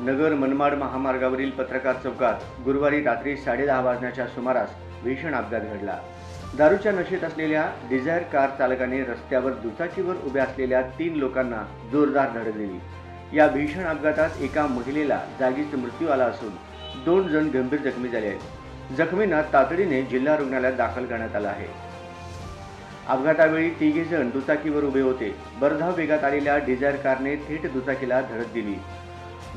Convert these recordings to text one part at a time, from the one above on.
नगर मनमाड महामार्गावरील पत्रकार चौकात गुरुवारी रात्री साडेदहा वाजण्याच्या सुमारास भीषण अपघात घडला. दारूच्या नशेत असलेल्या डिझायर कार चालकाने रस्त्यावर दुचाकीवर उभ्या असलेल्या तीन लोकांना जोरदार धडक दिली. या भीषण अपघातात एका महिलेला जागीच मृत्यू आला असून दोन जण गंभीर जखमी झाले आहेत. जखमींना तातडीने जिल्हा रुग्णालयात दाखल करण्यात आलं आहे. अपघातावेळी तिघे जण दुचाकीवर उभे होते. बरधाव वेगात आलेल्या डिझायर कारने थेट दुचाकीला धडक दिली.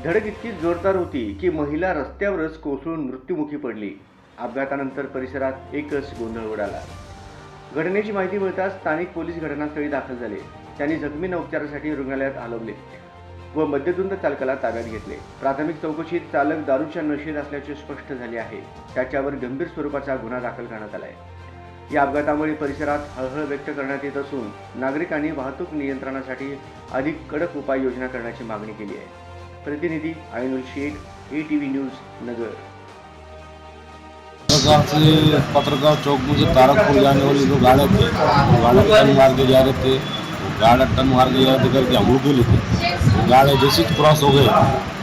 धडक इतकी जोरदार होती की महिला रस्त्यावरच कोसळून मृत्युमुखी पडली. अपघातानंतर परिसरात एकच गोंधळ उडाला. घटनेची माहिती मिळताच स्थानिक पोलीस घटनास्थळी दाखल झाले. त्यांनी जखमींना उपचारासाठी रुग्णालयात हलवले व मद्यधुंद चालकाला ताब्यात घेतले. प्राथमिक चौकशीत चालक दारूच्या नशेत असल्याचे स्पष्ट झाले आहे. त्याच्यावर गंभीर स्वरूपाचा गुन्हा दाखल करण्यात आला आहे या अपघातामुळे परिसरात हळहळ व्यक्त करण्यात येत असून नागरिकांनी वाहतूक नियंत्रणासाठी अधिक कडक उपाययोजना करण्याची मागणी केली आहे. प्रतिनिधी Ainul Shaikh A T V news Nagar. पत्रकार से पत्रकार चौक में से तारकपुर जाने वाली दो गाड़ियाँ थी गाड़ी टन मार के जा रहे थे गाड़ा टन मार के जा रहे थे करके हम थे वो गाड़ी जैसे क्रॉस हो गए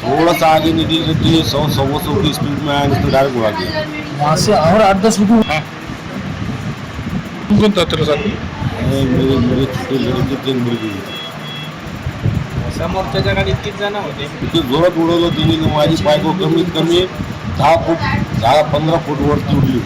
थोड़ा सा आगे निकली तो ये सौ सौ सौ की स्पीड में आया इसने डायरेक्ट उड़ा दिया वहाँ से और आठ दस रुपये कोणता तर साथी मेरी मेरी छोटी लड़की तीन मर गई समोरच्या गाडीत किती जण होते. इतकी जोरात उडवलं तिने की माझी बायको कमीत कमी दहा फूट दहा पंधरा फूट वरती उडली.